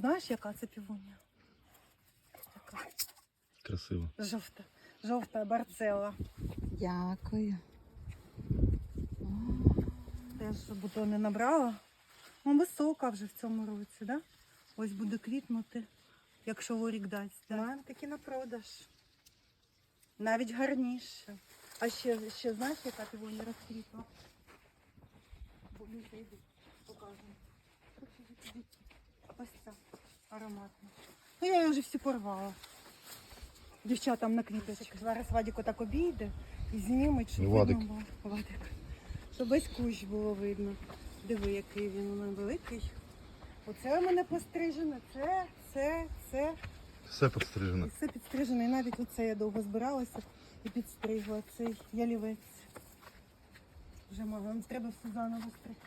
Знаєш, яка це півонія? Така Красиво. жовта. Жовта барцела. Дякую. Теж бутони набрала. Ну, висока вже в цьому році, да? Ось буде квітнути, якщо ворік дасть. Да? мене такі на продаж. Навіть гарніше. А ще, ще знаєш, яка півонія розквітла? Бо покажемо. Ось ця ароматна. Ну я її вже всі порвала. Дівчатам на квіточок. Зараз Вадик отак обійде і зніметь, щоб Ну, Вадик. видно було. Вадик. Щоб весь кущ було видно. Диви, який він у мене великий. Оце у мене пострижене, це, це, це. Все І все підстрижено. І навіть оце я довго збиралася і підстригла цей ялівець. Вже мало, треба все заново стригти.